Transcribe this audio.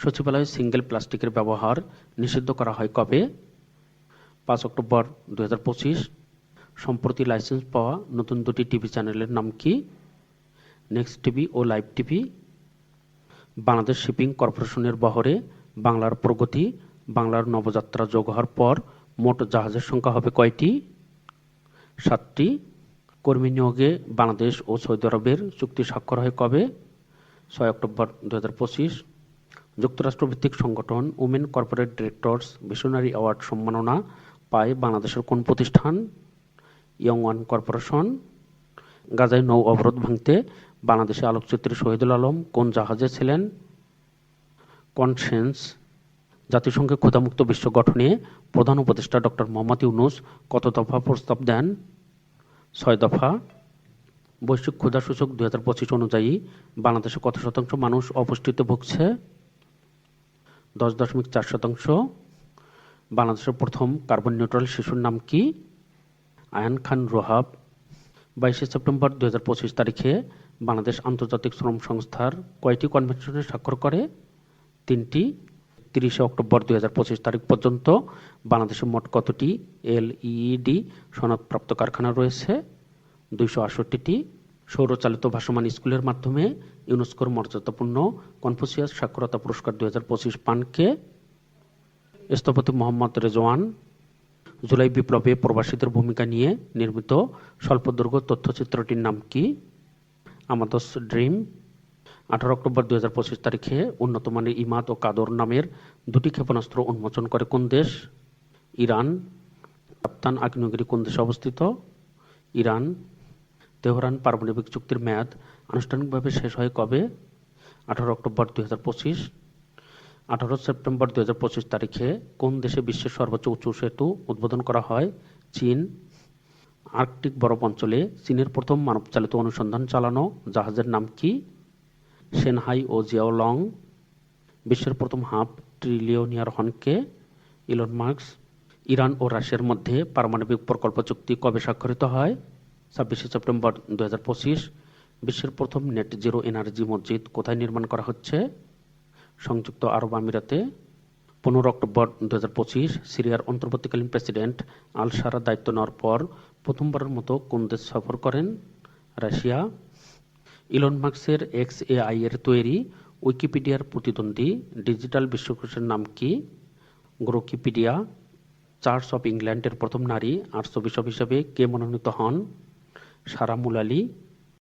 সচিবালয়ে সিঙ্গেল প্লাস্টিকের ব্যবহার নিষিদ্ধ করা হয় কবে? পাঁচ অক্টোবর দু হাজার পঁচিশ। সম্প্রতি লাইসেন্স পাওয়া নতুন দুটি টিভি চ্যানেলের নাম কি? নেক্সট টিভি ও লাইভ টিভি। বাংলাদেশ শিপিং কর্পোরেশনের বহরে বাংলার প্রগতি, বাংলার নবযাত্রা যোগ হওয়ার পর মোট জাহাজের সংখ্যা হবে কয়টি? সাতটি। কর্মী নিয়োগে বাংলাদেশ ও সৌদি আরবের চুক্তি স্বাক্ষর হয় কবে? ছয় অক্টোবর দু হাজার পঁচিশ। যুক্তরাষ্ট্রভিত্তিক সংগঠন Women Corporate Directors visionary award সম্মাননা পায় বাংলাদেশের কোন প্রতিষ্ঠান? Young One Corporation. গাজায় নৌ অবরোধ ভাঙতে বাংলাদেশে আলোকচিত্রী শহীদুল আলম কোন জাহাজে ছিলেন? কনসেন্স। জাতিসংঘে ক্ষুধামুক্ত বিশ্ব গঠনে প্রধান উপদেষ্টা ডক্টর মোহাম্মদ ইউনুস কত দফা প্রস্তাব দেন? ছয় দফা। বৈশ্বিক ক্ষুধা সূচক দুই হাজার পঁচিশ অনুযায়ী বাংলাদেশে কত শতাংশ মানুষ অপুষ্টিতে ভুগছে? দশ দশমিক চার শতাংশ। বাংলাদেশের প্রথম কার্বন নিউট্রাল শিশুর নাম কি? আয়ান খান রোহাব। বাইশে সেপ্টেম্বর দু হাজার পঁচিশ তারিখে বাংলাদেশ আন্তর্জাতিক শ্রম সংস্থার কয়টি কনভেনশনে স্বাক্ষর করে? তিনটি। তিরিশে অক্টোবর দু হাজার পঁচিশ তারিখ পর্যন্ত বাংলাদেশে মোট কতটি এলইডি সনদপ্রাপ্ত কারখানা রয়েছে? দুইশো আটষট্টিটি। সৌরচালিত ভাসমান স্কুলের মাধ্যমে ইউনেস্কোর মর্যাদাপূর্ণ কনফুসিয়াস সাক্ষরতা পুরস্কার দুই হাজার পঁচিশ পানকে স্থপতি মোহাম্মদ রেজওয়ান জুলাই বিপ্লবে প্রবাসীদের ভূমিকা নিয়ে নির্মিত স্বল্পদৈর্ঘ্য তথ্যচিত্রটির নাম কি? আমাদস ড্রিম। আঠারো অক্টোবর দু হাজার পঁচিশ তারিখে উন্নত মানের ইমাদ ও কাদর নামের দুটি ক্ষেপণাস্ত্র উন্মোচন করে কোন দেশ? ইরান। কাপ্তান আগ্নেয়গিরি কোন দেশে অবস্থিত? ইরান। তেহরান পারমাণবিক চুক্তির মেয়াদ আনুষ্ঠানিকভাবে শেষ হয় কবে? আঠারো অক্টোবর দুই হাজার পঁচিশ। আঠারো সেপ্টেম্বর দুই হাজার পঁচিশ তারিখে কোন দেশে বিশ্বের সর্বোচ্চ উঁচু সেতু উদ্বোধন করা হয়? চীন। আর্কটিক বরফ অঞ্চলে চীনের প্রথম মানবচালিত অনুসন্ধান চালানো জাহাজের নাম কি? সেনহাই ও জিয়াওলং। বিশ্বের প্রথম হাফ ট্রিলিয়নিয়ার হনকে ইলন মার্কস ইরান ও রাশিয়ার মধ্যে পারমাণবিক প্রকল্প চুক্তি কবে স্বাক্ষরিত হয়? ছাব্বিশে সেপ্টেম্বর দু বিশ্বের প্রথম নেট জিরো এনার্জি মসজিদ কোথায় নির্মাণ করা হচ্ছে? সংযুক্ত আরব আমিরাতে, পনেরো অক্টোবর দু হাজার পঁচিশ, সিরিয়ার অন্তর্বর্তীকালীন প্রেসিডেন্ট আল সারা দায়িত্ব নেওয়ার পর প্রথমবারের মতো কোন দেশ সফর করেন? রাশিয়া। ইলন মার্কসের এক্স এআই এর তৈরি উইকিপিডিয়ার প্রতিদ্বন্দ্বী ডিজিটাল বিশ্বকোষের নাম কি? গ্রোকিপিডিয়া। চার্চ অফ ইংল্যান্ডের প্রথম নারী আর্চবিশপ হিসেবে কে মনোনীত হন? সারা মুলালি